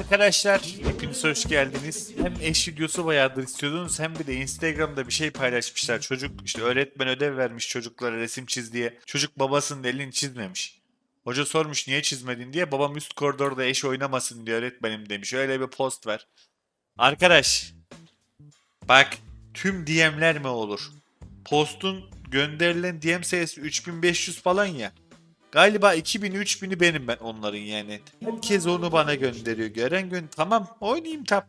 Arkadaşlar hepiniz hoş geldiniz. Hem eş videosu bayağıdır istiyordunuz hem bir de Instagram'da bir şey paylaşmışlar. Çocuk işte öğretmen ödev vermiş çocuklara resim çiz diye. Çocuk babasının elini çizmemiş. Hoca sormuş niye çizmedin diye. Babam üst koridorda eş oynamasın diye öğretmenim demiş. Öyle bir post var. Arkadaş bak tüm DM'ler mi olur? Postun gönderilen DM sayısı 3500 falan ya. Galiba 2000 3000'i benim ben onların yani. Herkes onu bana gönderiyor. Gören gün tamam oynayayım Top.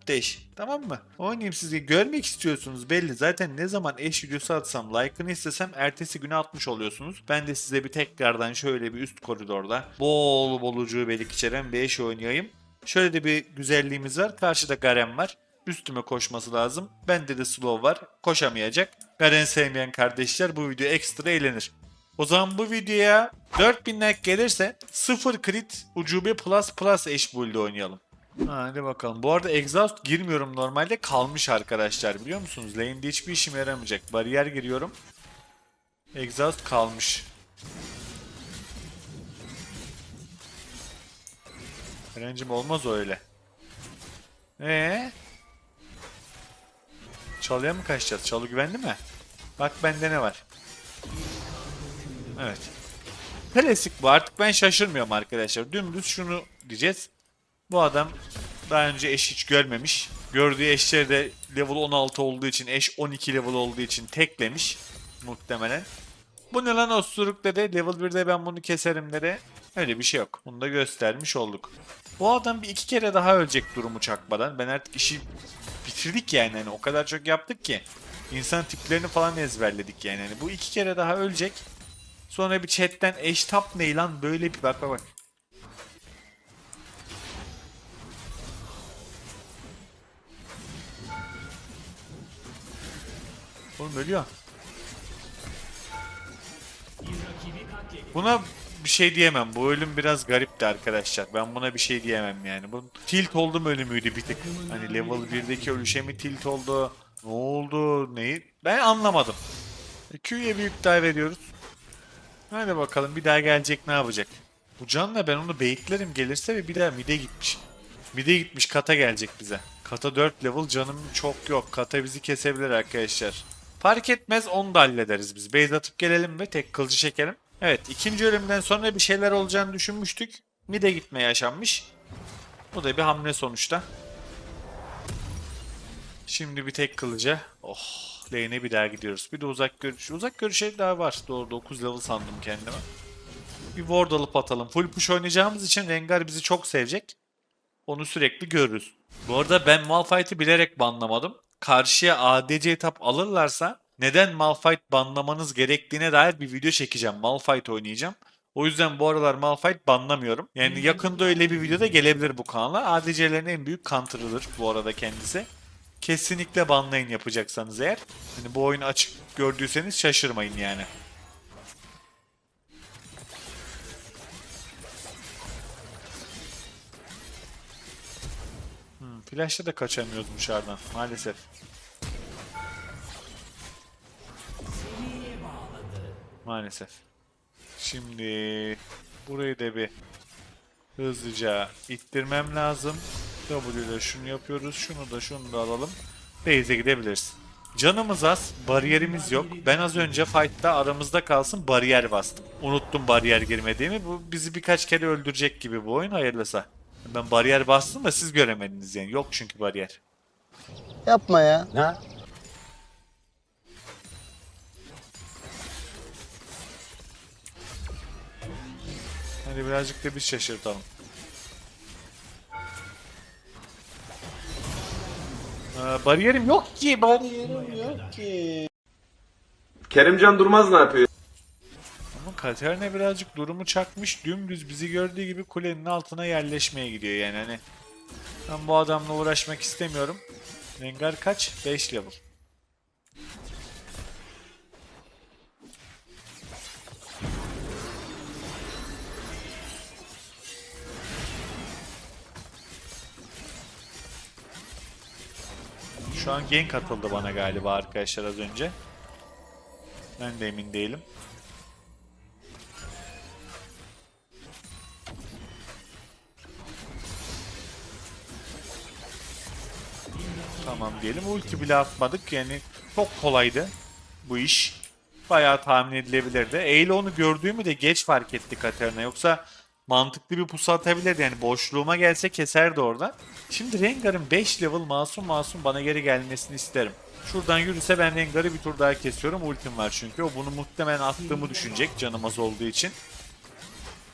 Tamam mı? Oynayayım sizi. Görmek istiyorsunuz belli. Zaten ne zaman eş videosu atsam like'ını istesem ertesi güne atmış oluyorsunuz. Ben de size bir tekrardan şöyle bir üst koridorda bol bol ucubelik içeren bir eş oynayayım. Şöyle de bir güzelliğimiz var. Karşıda Garen var. Üstüme koşması lazım. Bende de slow var. Koşamayacak. Garen sevmeyen kardeşler bu video ekstra eğlenir. O zaman bu videoya 4000 like gelirse 0 crit ucube plus plus eş build oynayalım. Hadi bakalım. Bu arada exhaust girmiyorum normalde kalmış arkadaşlar biliyor musunuz? Lane'de hiçbir işime yaramayacak. Bariyer giriyorum. Exhaust kalmış. Öğrencim olmaz öyle. Ee? Çalıya mı kaçacağız? Çalı güvenli mi? Bak bende ne var? Evet. Klasik bu artık ben şaşırmıyorum arkadaşlar. Dümdüz şunu diyeceğiz. Bu adam daha önce eş hiç görmemiş. Gördüğü eşleri de level 16 olduğu için eş 12 level olduğu için teklemiş. Muhtemelen. Bu ne lan osuruk dedi. Level 1'de ben bunu keserim dedi. Öyle bir şey yok. Bunu da göstermiş olduk. Bu adam bir iki kere daha ölecek durumu çakmadan. Ben artık işi bitirdik yani. Hani o kadar çok yaptık ki. İnsan tiplerini falan ezberledik yani. Hani bu iki kere daha ölecek. Sonra bir chatten eştap ne lan böyle bir bak bak bak. Oğlum ölüyor. Buna bir şey diyemem. Bu ölüm biraz garipti arkadaşlar. Ben buna bir şey diyemem yani. Bu tilt oldum ölümüydü bir tık. Hani level 1'deki ölüşe mi tilt oldu? Ne oldu? Neyi? Ben anlamadım. Q'ye büyük dive ediyoruz. Hadi bakalım bir daha gelecek ne yapacak? Bu canla ben onu baitlerim gelirse ve bir daha mide gitmiş. Mide gitmiş kata gelecek bize. Kata 4 level canım çok yok. Kata bizi kesebilir arkadaşlar. Fark etmez onu da hallederiz biz. Base atıp gelelim ve tek kılıcı çekelim. Evet ikinci ölümden sonra bir şeyler olacağını düşünmüştük. Mide gitme yaşanmış. Bu da bir hamle sonuçta. Şimdi bir tek kılıca. Oh lane'e bir daha gidiyoruz. Bir de uzak görüş. Uzak görüşe daha var. Doğru 9 level sandım kendime. Bir ward alıp atalım. Full push oynayacağımız için Rengar bizi çok sevecek. Onu sürekli görürüz. Bu arada ben Malphite'i bilerek banlamadım. Karşıya ADC tap alırlarsa neden Malphite banlamanız gerektiğine dair bir video çekeceğim. Malphite oynayacağım. O yüzden bu aralar Malphite banlamıyorum. Yani yakında öyle bir video da gelebilir bu kanala. ADC'lerin en büyük counter'ıdır bu arada kendisi. Kesinlikle banlayın yapacaksanız eğer. Hani bu oyunu açık gördüyseniz şaşırmayın yani. Hmm, Flash'ta da kaçamıyoruz dışarıdan maalesef. Maalesef. Şimdi burayı da bir hızlıca ittirmem lazım. W ile şunu yapıyoruz. Şunu da şunu da alalım. Base'e gidebiliriz. Canımız az. Bariyerimiz yok. Ben az önce fight'ta aramızda kalsın bariyer bastım. Unuttum bariyer girmediğimi. Bu bizi birkaç kere öldürecek gibi bu oyun hayırlısa. Ben bariyer bastım da siz göremediniz yani. Yok çünkü bariyer. Yapma ya. Ha? Hadi birazcık da biz şaşırtalım. Bariyerim yok ki. Bariyerim yok ki. Kerimcan Durmaz ne yapıyor? Ama Katerina birazcık durumu çakmış. Dümdüz bizi gördüğü gibi kulenin altına yerleşmeye gidiyor yani. Hani ben bu adamla uğraşmak istemiyorum. Rengar kaç? 5 level. Şu an gank atıldı bana galiba arkadaşlar az önce. Ben de emin değilim. Tamam diyelim. Ulti bile atmadık. Yani çok kolaydı bu iş. Bayağı tahmin edilebilirdi. Eyle onu gördüğümü de geç fark etti Katarina. Yoksa mantıklı bir pusu atabilirdi. Yani boşluğuma gelse keserdi orada. Şimdi Rengar'ın 5 level masum masum bana geri gelmesini isterim. Şuradan yürüse ben Rengar'ı bir tur daha kesiyorum. Ultim var çünkü. O bunu muhtemelen attığımı düşünecek canım az olduğu için.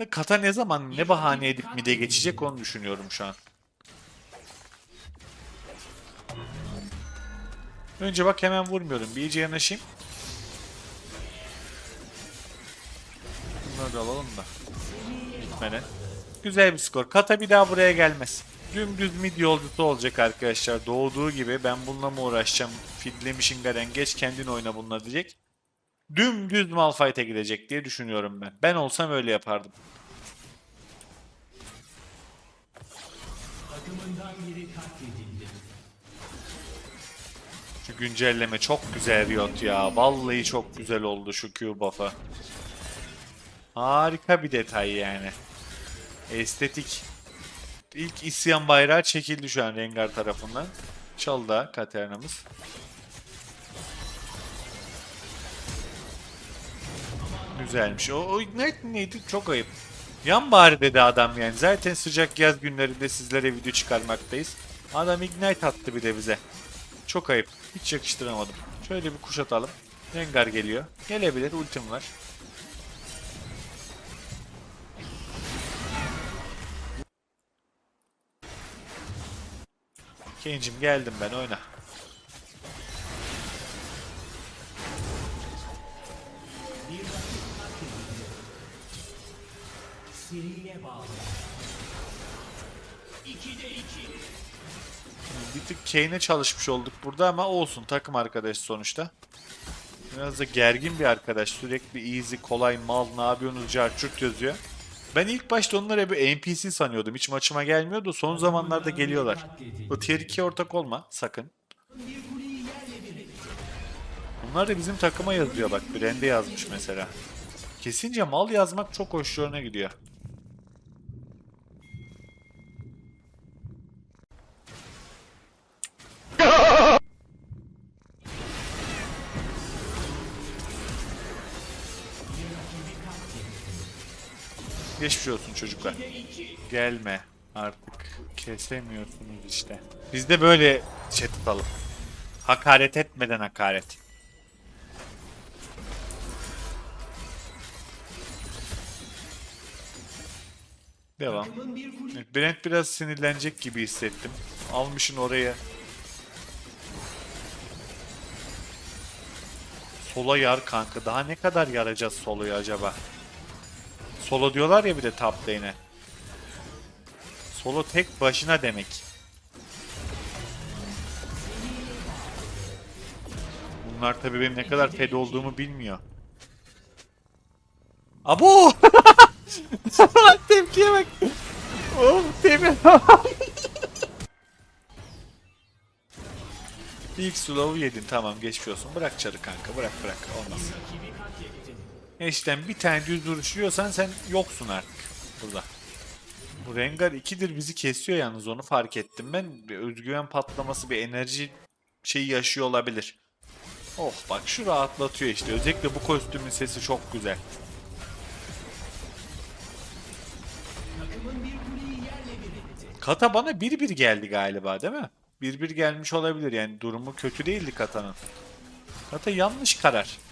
Ve Kata ne zaman ne bahane edip mide geçecek onu düşünüyorum şu an. Önce bak hemen vurmuyorum. Bir iyice yanaşayım. Bunları da alalım da. Gitmeden. Güzel bir skor. Kata bir daha buraya gelmez. Dümdüz mid yolcusu olacak arkadaşlar. Doğduğu gibi ben bununla mı uğraşacağım? Fidlemişin Garen geç kendin oyna bununla diyecek. Dümdüz Malphite'e gidecek diye düşünüyorum ben. Ben olsam öyle yapardım. Şu güncelleme çok güzel Riot ya. Vallahi çok güzel oldu şu Q buff'ı. Harika bir detay yani. Estetik. İlk isyan bayrağı çekildi şu an Rengar tarafından. Çaldı Katerina'mız. Güzelmiş. O, o Ignite neydi? Çok ayıp. Yan bari dedi adam yani. Zaten sıcak yaz günlerinde sizlere video çıkarmaktayız. Adam Ignite attı bir de bize. Çok ayıp. Hiç yakıştıramadım. Şöyle bir kuş atalım. Rengar geliyor. Gelebilir. Ultim var. Kenjim geldim ben oyna. Bir tık Kane'e çalışmış olduk burada ama olsun takım arkadaş sonuçta. Biraz da gergin bir arkadaş. Sürekli easy, kolay, mal, ne yapıyorsunuz, carçurt yazıyor. Ben ilk başta onları bir NPC sanıyordum. Hiç maçıma gelmiyordu. Son zamanlarda geliyorlar. O tier 2 ortak olma sakın. Bunlar da bizim takıma yazıyor bak. Brand'e yazmış mesela. Kesince mal yazmak çok hoşlarına gidiyor. Geçmiş olsun çocuklar. Gelme artık. Kesemiyorsunuz işte. Biz de böyle chat atalım. Hakaret etmeden hakaret. Devam. Brent biraz sinirlenecek gibi hissettim. Almışın oraya. Sola yar kanka. Daha ne kadar yaracağız soloyu acaba? Solo diyorlar ya bir de top lane'e. Solo tek başına demek. Bunlar tabii benim ne kadar fed olduğumu bilmiyor. Abo! Tepkiye bak. Oh tepki. İlk slow'u yedin tamam geçmiş olsun. Bırak çarı kanka bırak bırak olmaz. Eşten bir tane düz vuruş yiyorsan sen yoksun artık burada. Bu Rengar 2'dir bizi kesiyor yalnız onu fark ettim ben. Bir özgüven patlaması bir enerji şeyi yaşıyor olabilir. Oh bak şu rahatlatıyor işte. Özellikle bu kostümün sesi çok güzel. Kata bana 1-1 geldi galiba değil mi? 1-1 gelmiş olabilir yani durumu kötü değildi Kata'nın. Kata yanlış karar.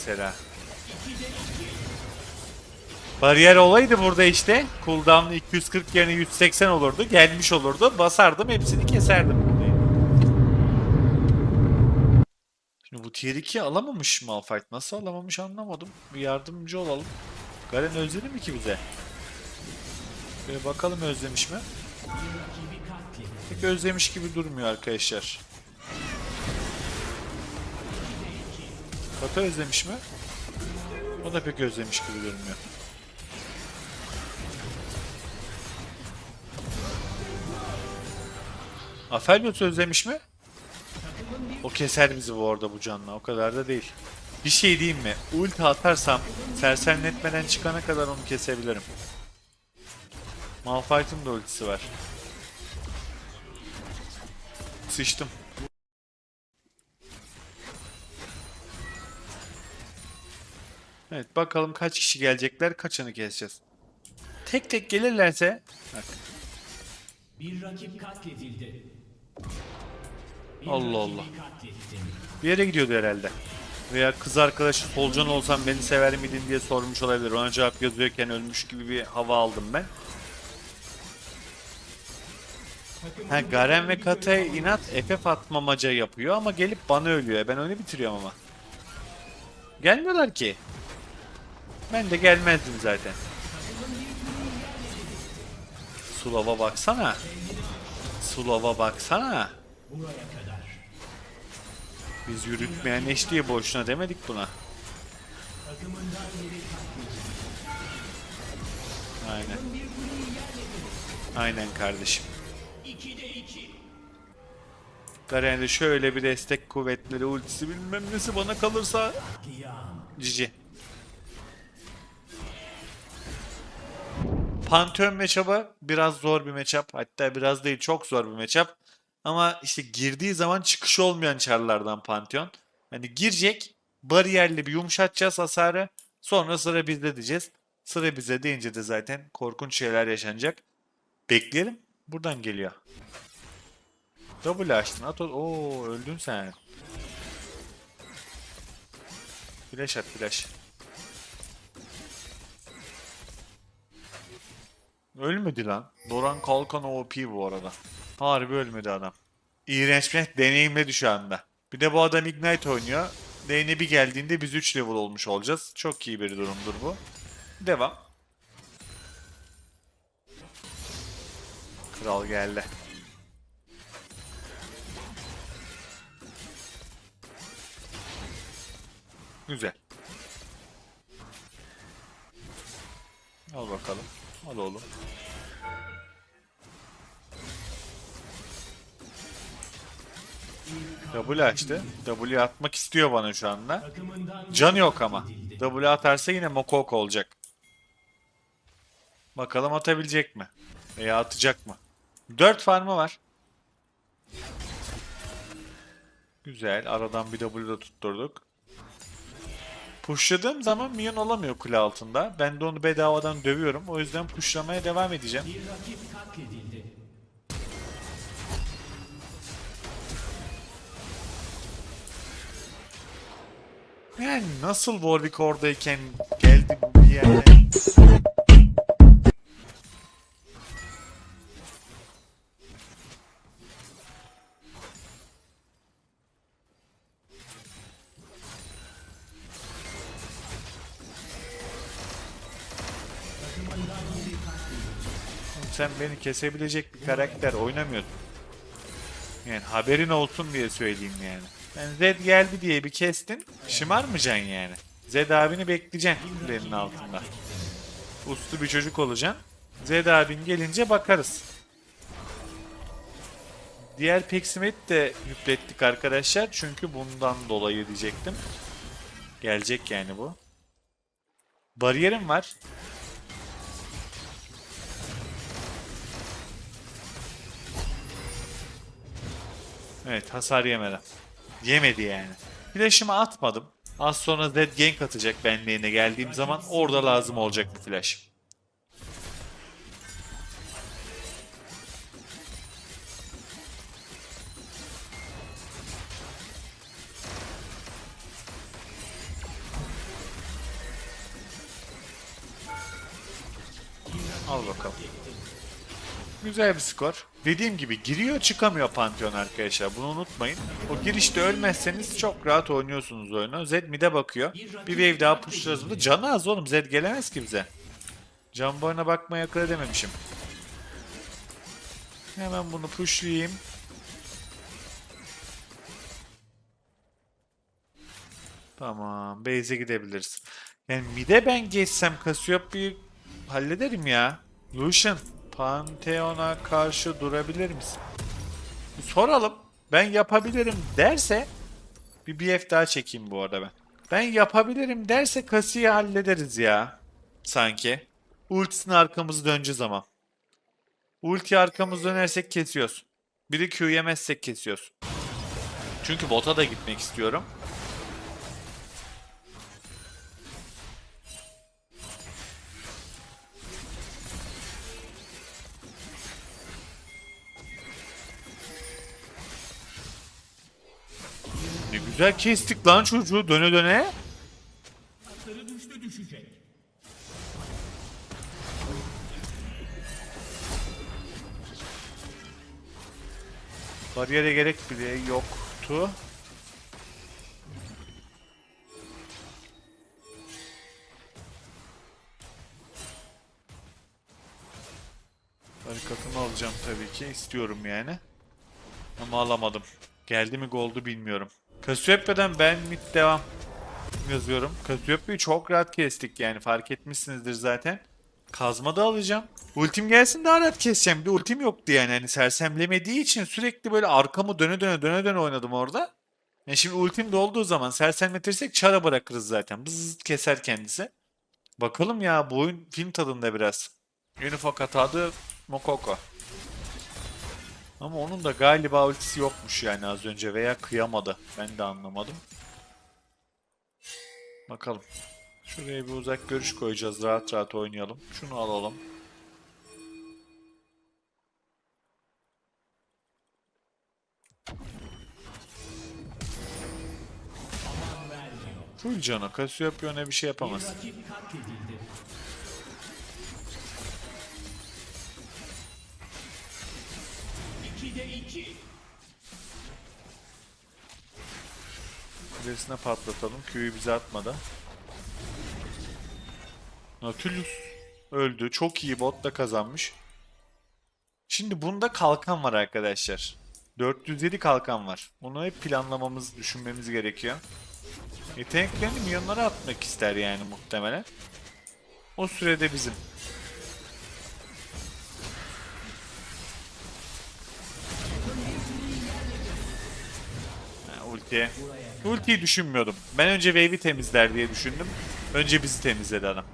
Mesela. Bariyer olaydı burada işte. Cooldown 240 yerine 180 olurdu. Gelmiş olurdu. Basardım hepsini keserdim. Şimdi bu tier 2 alamamış Malphite. Nasıl alamamış anlamadım. Bir yardımcı olalım. Garen özledi mi ki bize? Bir bakalım özlemiş mi? Pek özlemiş gibi durmuyor arkadaşlar. Kata özlemiş mi? O da pek özlemiş gibi durmuyor. Aphelios özlemiş mi? O keser bizi bu arada bu canla. O kadar da değil. Bir şey diyeyim mi? Ulti atarsam sersemletmeden çıkana kadar onu kesebilirim. Malphite'ın da ultisi var. Sıçtım. Evet bakalım kaç kişi gelecekler, kaçını keseceğiz. Tek tek gelirlerse bak. Bir rakip katledildi. Bir Allah Allah. Bir yere gidiyordu herhalde. Veya kız arkadaşı solcan olsam beni sever miydin diye sormuş olabilir. Ona cevap yazıyorken ölmüş gibi bir hava aldım ben. Ha, Garen ve Kata'ya inat FF atmamaca yapıyor ama gelip bana ölüyor. Ben oyunu bitiriyorum ama. Gelmiyorlar ki. Ben de gelmezdim zaten. Sulava baksana. Sulava baksana. Biz yürütmeyen eş diye boşuna demedik buna. Aynen. Aynen kardeşim. 2'de 2. Garen'de şöyle bir destek kuvvetleri ultisi bilmem nesi bana kalırsa cici. Pantheon matchup'ı biraz zor bir matchup. Hatta biraz değil çok zor bir matchup. Ama işte girdiği zaman çıkışı olmayan çarlardan Pantheon. Hani girecek, bariyerli bir yumuşatacağız hasarı. Sonra sıra bizde diyeceğiz. Sıra bize deyince de zaten korkunç şeyler yaşanacak. Bekleyelim. Buradan geliyor. W açtın. At Oo öldün sen. Flash at flash. Ölmedi lan. Doran Kalkan OP bu arada. Harbi ölmedi adam. İğrenç bir deneyimledi şu anda. Bir de bu adam Ignite oynuyor. Lane'e bir geldiğinde biz 3 level olmuş olacağız. Çok iyi bir durumdur bu. Devam. Kral geldi. Güzel. Al bakalım. Al oğlum. W açtı. W atmak istiyor bana şu anda. Can yok ama. W atarsa yine Mokoko olacak. Bakalım atabilecek mi? Veya atacak mı? 4 farmı var. Güzel. Aradan bir W da tutturduk. Pushladığım zaman minyon olamıyor kule altında. Ben de onu bedavadan dövüyorum. O yüzden pushlamaya devam edeceğim. Yani nasıl Warwick oradayken geldi bu bir yere? Sen beni kesebilecek bir karakter oynamıyordun. Yani haberin olsun diye söyleyeyim yani. Yani Zed geldi diye bir kestin. Şımarmayacaksın yani. Zed abini bekleyeceksin kulenin altında. Uslu bir çocuk olacaksın. Zed abin gelince bakarız. Diğer Peksimet de yüklettik arkadaşlar. Çünkü bundan dolayı diyecektim. Gelecek yani bu. Bariyerim var. Evet hasar yemeden. Yemedi yani. Flash'ımı atmadım. Az sonra Zed gank atacak benliğine geldiğim zaman orada lazım olacak bu flash. Al bakalım. Güzel bir skor. Dediğim gibi giriyor çıkamıyor Pantheon arkadaşlar. Bunu unutmayın. O girişte ölmezseniz çok rahat oynuyorsunuz oyunu. Zed mid'e bakıyor. Bir wave daha pushlarız burada. Canı az oğlum. Zed gelemez ki bize. Can boyuna bakmaya akıl edememişim. Hemen bunu pushlayayım. Tamam. Base'e gidebiliriz. Yani mid'e ben geçsem Cassiopeia'yı hallederim ya. Lucian, Pantheon'a karşı durabilir misin? Soralım. Ben yapabilirim derse bir BF daha çekeyim bu arada ben. Ben yapabilirim derse Cassie'yi hallederiz ya. Sanki. Ultisini arkamızı döneceğiz ama. Ulti arkamızı dönersek kesiyoruz. Biri Q yemezsek kesiyoruz. Çünkü bota da gitmek istiyorum. Güzel kestik lan çocuğu döne döne. Bariyere gerek bile yoktu. Barikatımı alacağım tabii ki. istiyorum yani. Ama alamadım. Geldi mi goldu bilmiyorum. Kasiopya'dan ben mid devam yazıyorum. Kasiopya'yı çok rahat kestik yani fark etmişsinizdir zaten. Kazma da alacağım. Ultim gelsin daha rahat keseceğim. Bir de ultim yoktu yani. Hani sersemlemediği için sürekli böyle arkamı döne döne döne döne oynadım orada. Yani şimdi ultim de zaman sersemletirsek çara bırakırız zaten. Bızz keser kendisi. Bakalım ya bu oyun film tadında biraz. Unifok adı Mokoko. Ama onun da galiba ultisi yokmuş yani az önce veya kıyamadı. Ben de anlamadım. Bakalım. Şuraya bir uzak görüş koyacağız. Rahat rahat oynayalım. Şunu alalım. Full canı. Cassiopeia ona bir şey yapamaz. Rakip katledildi. İkide iki. Kulesine patlatalım. Q'yu bize atmadı. Nautilus öldü. Çok iyi bot da kazanmış. Şimdi bunda kalkan var arkadaşlar. 407 kalkan var. Bunu hep planlamamız, düşünmemiz gerekiyor. Yeteneklerini milyonlara atmak ister yani muhtemelen. O sürede bizim. Ultiye. Ultiyi düşünmüyordum. Ben önce wave'i temizler diye düşündüm. Önce bizi temizledi adam.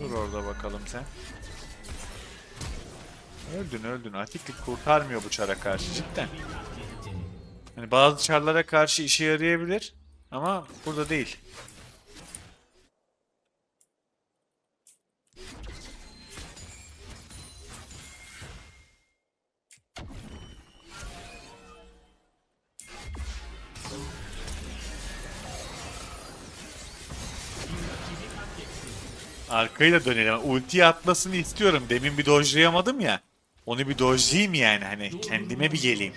Dur orada bakalım sen. Öldün öldün. Atiklik kurtarmıyor bu çara karşı cidden. Hani bazı çarlara karşı işe yarayabilir ama burada değil. Arkayı da dönelim. Ultiyi atmasını istiyorum. Demin bir dojlayamadım ya. Onu bir dojlayayım yani hani kendime bir geleyim.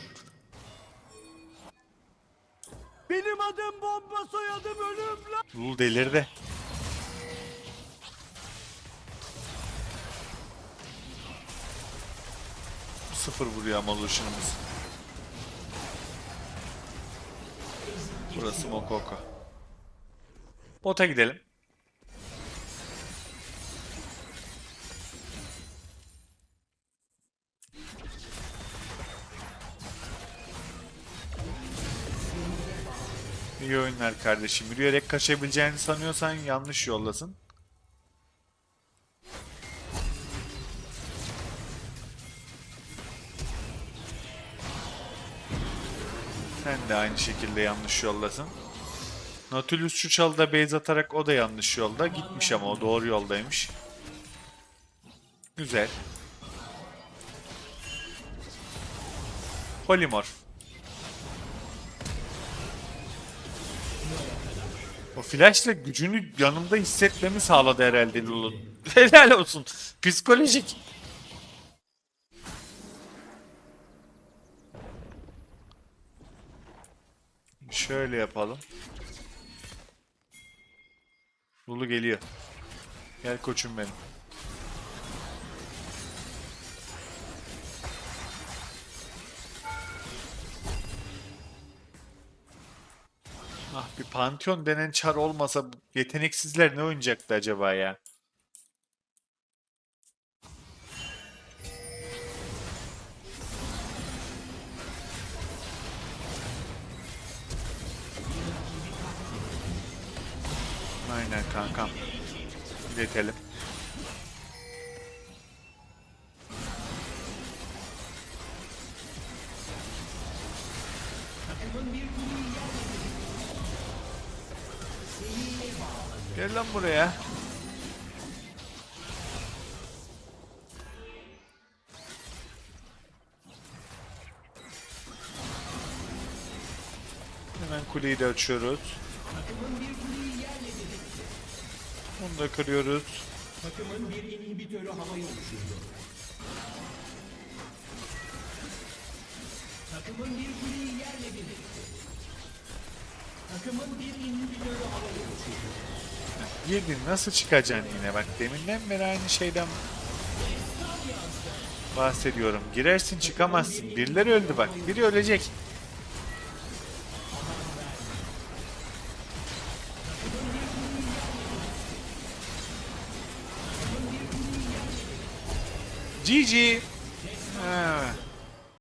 Benim adım bomba soyadım ölüm lan. Lul delirdi. Sıfır vuruyor ama Lucian'ımız. Burası Mokoko. Bota gidelim. İyi oyunlar kardeşim. Yürüyerek kaçabileceğini sanıyorsan yanlış yoldasın. Sen de aynı şekilde yanlış yoldasın. Nautilus şu çalıda base atarak o da yanlış yolda. Gitmiş ama o doğru yoldaymış. Güzel. Polimorf. Flashla gücünü yanımda hissetmemi sağladı herhalde Lulun. Helal olsun. Psikolojik. Şöyle yapalım. Lulu geliyor. Gel koçum benim. Pantheon denen çar olmasa yeteneksizler ne oynayacaktı acaba ya? Aynen kankam. İletelim. Gel lan buraya. Hemen kuleyi de açıyoruz. Onu da kırıyoruz. Takımın bir inhibitörü havaya uçurdu. Takımın bir kuleyi yerle bir etti. Takımın bir inhibitörü havaya uçurdu. Girdin nasıl çıkacaksın yine bak deminden beri aynı şeyden bahsediyorum. Girersin çıkamazsın. Birileri öldü bak. Biri ölecek. GG. Ha.